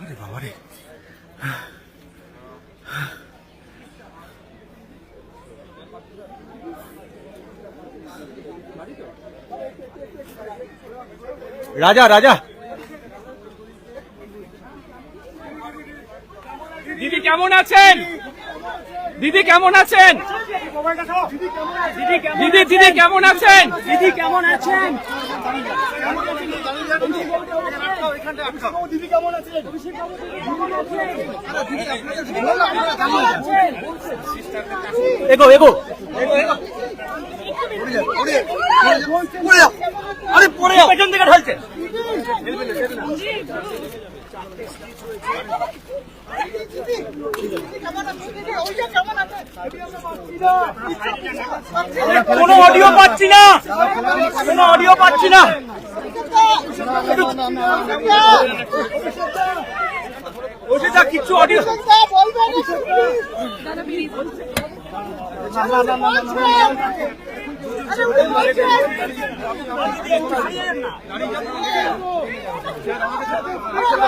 আরে বাবা রে। রাজা রাজা। দিদি কেমন আছেন? দিদি কেমন আছেন? দিদি দিদি কেমন আছেন? দিদি কেমন আছেন? এগো এগো। আরে পড়ে পেছন থেকে ঢালছে। কোনো অডিও পাচ্ছি না। কোনো অডিও পাচ্ছি না। যা কিচ্ছু অডিও